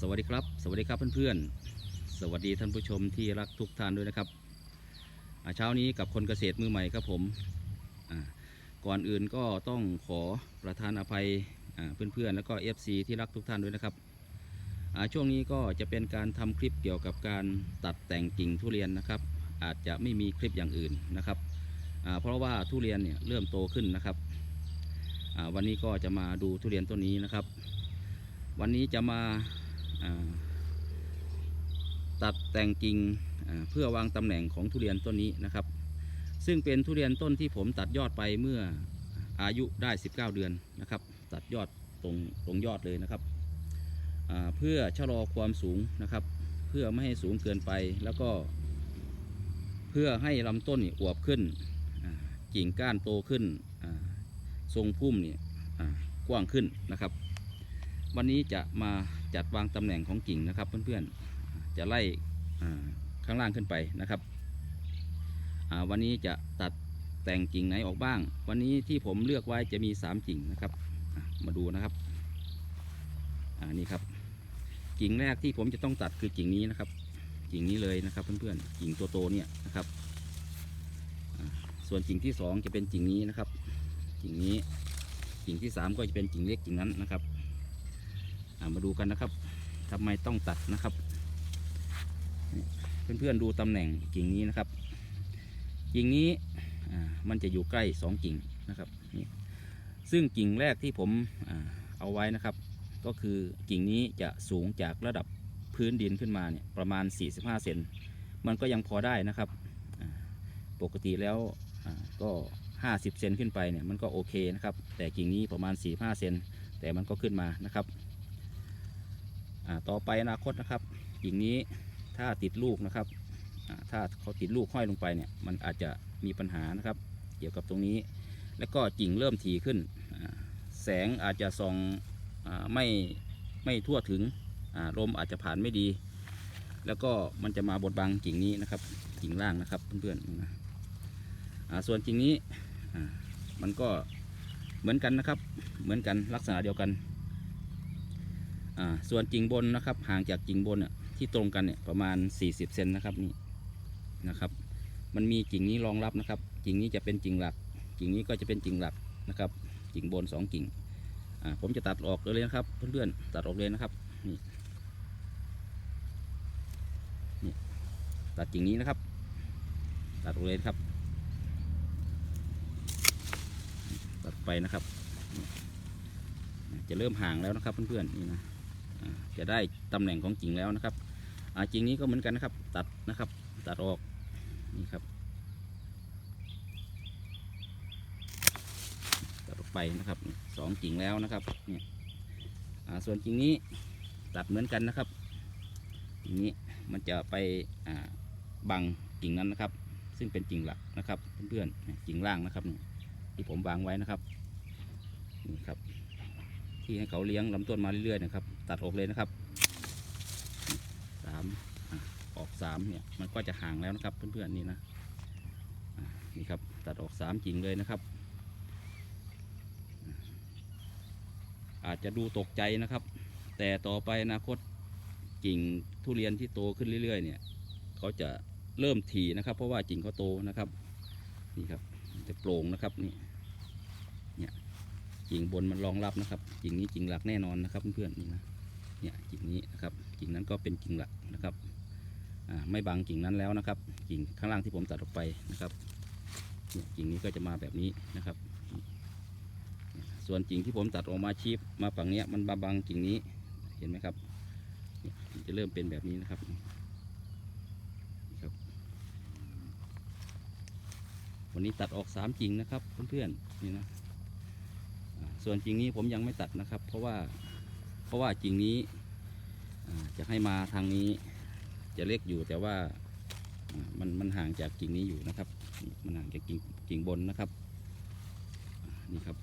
สวัสดีครับ สวัสดีครับเพื่อนๆ สวัสดีท่านผู้ชมที่รักทุกท่านด้วยนะครับเช้านี้กับคนเกษตรมือใหม่ครับผมก่อนอื่นก็ต้องขอประทานอภัยอ่าเพื่อนๆ แล้วก็ FC ที่รักทุกท่านด้วยนะครับช่วงนี้ก็จะเป็นการทำคลิปเกี่ยวกับการตัดแต่งกิ่งทุเรียนนะครับ อาจจะไม่มีคลิปอย่างอื่นนะครับเพราะว่าทุเรียนเนี่ยเริ่มโตขึ้นนะครับวันนี้ก็จะมาดูทุเรียนต้นนี้นะครับ วันนี้จะมา ตัดแต่งกิ่งเพื่อวางตำแหน่งของทุเรียนต้นนี้นะครับ ซึ่งเป็นทุเรียนต้นที่ผมตัดยอดไปเมื่ออายุได้ 19 เดือนนะครับ ตัดยอดตรงตรงยอดเลยนะครับเพื่อชะลอความสูงนะครับ เพื่อไม่ให้สูงเกินไปแล้วก็ เพื่อให้ลำต้นนี่อวบขึ้นกิ่งก้านโตขึ้นทรงพุ่มเนี่ยกว้างขึ้นนะครับ วันนี้จะมา จัดวางตำแหน่งของกิ่งนะครับเพื่อนๆจะไล่ข้างล่างขึ้นไปนะครับวันนี้จะตัดแต่งกิ่งไหนออกบ้าง วันนี้ที่ผมเลือกไว้จะมี 3 กิ่งนะครับมาดูนะครับนี่ครับ กิ่งแรกที่ผมจะต้องตัดคือกิ่งนี้นะครับ กิ่งนี้เลยนะครับเพื่อนๆกิ่งตัวโตเนี่ยนะครับส่วนกิ่งที่สองจะเป็นกิ่งนี้นะครับ กิ่งนี้กิ่งที่สามก็จะเป็นกิ่งเล็กกิ่งนั้นนะครับ มาดูกันนะครับทำไมต้องตัดนะครับ เพื่อนๆดูตำแหน่งกิ่งนี้นะครับกิ่งนี้มันจะอยู่ใกล้สองกิ่งนะครับนี่ซึ่งกิ่งแรกที่ผมอเอาไว้นะครับ ก็คือกิ่งนี้จะสูงจากระดับพื้นดินขึ้นมาเนี่ยประมาณ 45 เซนมันก็ยังพอได้นะครับ ปกติแล้วอ่าก็ 50 เซนขึ้นไปเนี่ยมันก็โอเคนะครับ แต่กิ่งนี้ประมาณ 45 เซนแต่มันก็ขึ้นมานะครับ ต่อไปอนาคตนะครับกิ่งนี้ถ้าติดลูกนะครับถ้าเขาติดลูกห้อยลงไปเนี่ยมันอาจจะมีปัญหานะครับ เกี่ยวกับตรงนี้ แล้วก็กิ่งเริ่มถี่ขึ้น แสงอาจจะส่องอไม่ไม่ทั่วถึงลมอาจจะผ่านไม่ดี แล้วก็มันจะมาบดบังกิ่งนี้นะครับ กิ่งล่างนะครับเพื่อนๆนะส่วนกิ่งนี้มันก็เหมือนกันนะครับเหมือนกันลักษณะเดียวกัน ส่วนกิ่งบนนะครับ ห่างจากกิ่งบนที่ตรงกันเนี่ยประมาณ 40เซนนะครับนี่นะครับ มันมีกิ่งนี้รองรับนะครับ กิ่งนี้จะเป็นกิ่งหลัก กิ่งนี้ก็จะเป็นกิ่งหลักนะครับ กิ่งบนสองกิ่งผมจะตัดออกเลยนะครับ เพื่อนๆตัดออกเลยนะครับนี่นี่ตัดกิ่งนี้นะครับ ตัดออกเลยครับ ตัดไปนะครับ จะเริ่มห่างแล้วนะครับเพื่อนๆนี่นะ จะได้ตำแหน่งของกิ่งแล้วนะครับอ่ากิ่งนี้ก็เหมือนกันนะครับ ตัดนะครับตัดออกนี่ครับตัดออกไปนะครับสองกิ่งแล้วนะครับเนี่ยส่วนกิ่งนี้ตัดเหมือนกันนะครับกิ่งนี้มันจะไปบังกิ่งนั้นนะครับ ซึ่งเป็นกิ่งหลักนะครับเพื่อนๆกิ่งล่างนะครับที่ผมวางไว้นะครับนี่ครับ ที่ให้เขาเลี้ยงลำต้นมาเรื่อยๆนะครับ ตัดออกเลยนะครับสามออกสามเนี่ยมันก็จะห่างแล้วนะครับเพื่อนๆนี่นะนี่ครับตัดออกสามกิ่งเลยนะครับ อาจจะดูตกใจนะครับ แต่ต่อไปอนาคตกิ่งทุเรียนที่โตขึ้นเรื่อยๆ เนี่ยเขาจะเริ่มถี่นะครับ เพราะว่ากิ่งเขาโตนะครับ นี่ครับจะโปร่งนะครับนี่ กิ่งบนมันรองรับนะครับ กิ่งนี้กิ่งหลักแน่นอนนะครับเพื่อนๆนี่นะเนี่ยกิ่งนี้นะครับกิ่งนั้นก็เป็นกิ่งหลักนะครับไม่บังกิ่งนั้นแล้วนะครับ กิ่งข้างล่างที่ผมตัดออกไปนะครับเนี่ยกิ่งนี้ก็จะมาแบบนี้นะครับ ส่วนกิ่งที่ผมตัดออกมาชีพมาฝั่งเนี้ยมันมาบังกิ่งนี้เห็นไหมครับจะเริ่มเป็นแบบนี้นะครับครับ วันนี้ตัดออกสามกิ่งนะครับเพื่อนๆนี่นะ ส่วนกิ่งนี้ผมยังไม่ตัดนะครับ เพราะว่าเพราะว่ากิ่งนี้จะให้มาทางนี้จะเล็กอยู่แต่ว่ามันมันห่างจากกิ่งนี้อยู่นะครับ มันห่างจากกิ่งกิ่งบนนะครับนี่ครับ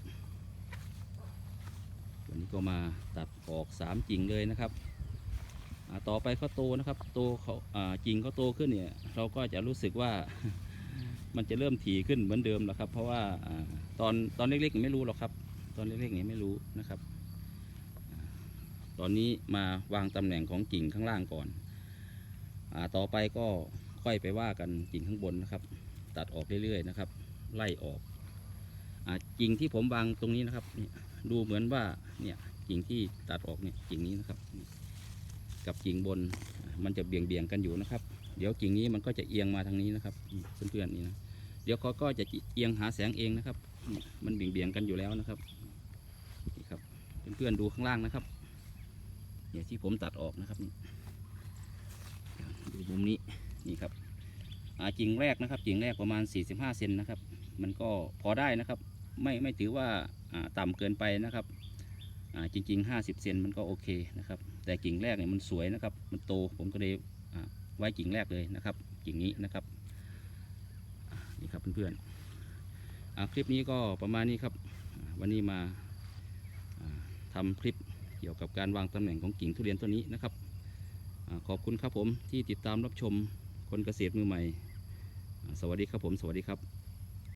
วันนี้ก็มาตัดออกสามกิ่งเลยนะครับต่อไปเขาโตนะครับโตเขากิ่งเขาโตขึ้นเนี่ย เราก็จะรู้สึกว่ามันจะเริ่มถี่ขึ้นเหมือนเดิมแล้วครับ เพราะว่าอาตอนตอนเล็กๆไม่รู้หรอกครับ ตอนเล็กๆนี่ไม่รู้นะครับ ตอนนี้มาวางตำแหน่งของกิ่งข้างล่างก่อนอต่อไปก็ค่อยไปว่ากันกิ่งข้างบนนะครับ ตัดออกเรื่อยๆนะครับ ไล่ออกอกิ่งที่ผมวางตรงนี้นะครับดูเหมือนว่าเนี่ยกิ่งที่ตัดออกเนี่ยกิ่งนี้นะครับ กับกิ่งบนมันจะเบี่ยงเบี่ยงกันอยู่นะครับ เดี๋ยวกิ่งนี้มันก็จะเอียงมาทางนี้นะครับเพื่อนๆนี่นะเดี๋ยวเขาก็จะเอียงหาแสงเองนะครับ มันเบี่ยงเบี่ยงกันอยู่แล้วนะครับ เพื่อนๆดูข้างล่างนะครับเนี่ยที่ผมตัดออกนะครับนี่ดูมุมนี้นี่ครับอ่ากิ่งแรกนะครับกิ่งแรกประมาณ 45เซนนะครับ มันก็พอได้นะครับ ไม่ไม่ถือว่าอ่าต่ำเกินไปนะครับจริง ๆ 50เซนมันก็โอเคนะครับ แต่กิ่งแรกเนี่ยมันสวยนะครับ มันโตผมก็เลยไว้กิ่งแรกเลยนะครับ กิ่งนี้นะครับนี่ครับเพื่อนๆคลิปนี้ก็ประมาณนี้ครับ วันนี้มา ทำทำคลิปเกี่ยวกับการวางตำแหน่งของกิ่งทุเรียนต้นนี้นะครับอขอบคุณครับผมที่ติดตามรับชมคนเกษตรมือใหม่ สวัสดีครับผม สวัสดีครับ